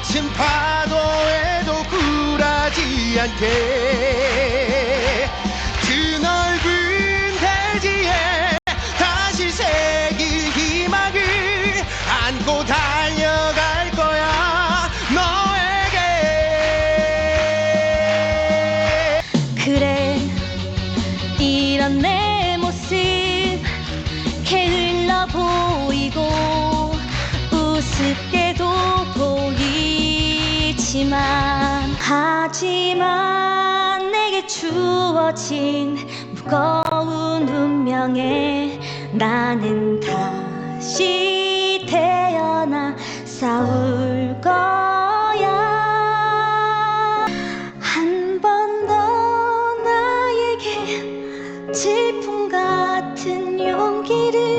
큰 파도에도 굴하지 않게. 그 넓은 대지에 다시 새길 희망을 안고 달려갈 거야 너에게. 그래 이런 내 모습 게을러 보이고 우습게 하지만 하지만 내게 주어진 무거운 운명에 나는 다시 태어나 싸울 거야. 한 번 더 나에게 질풍 같은 용기를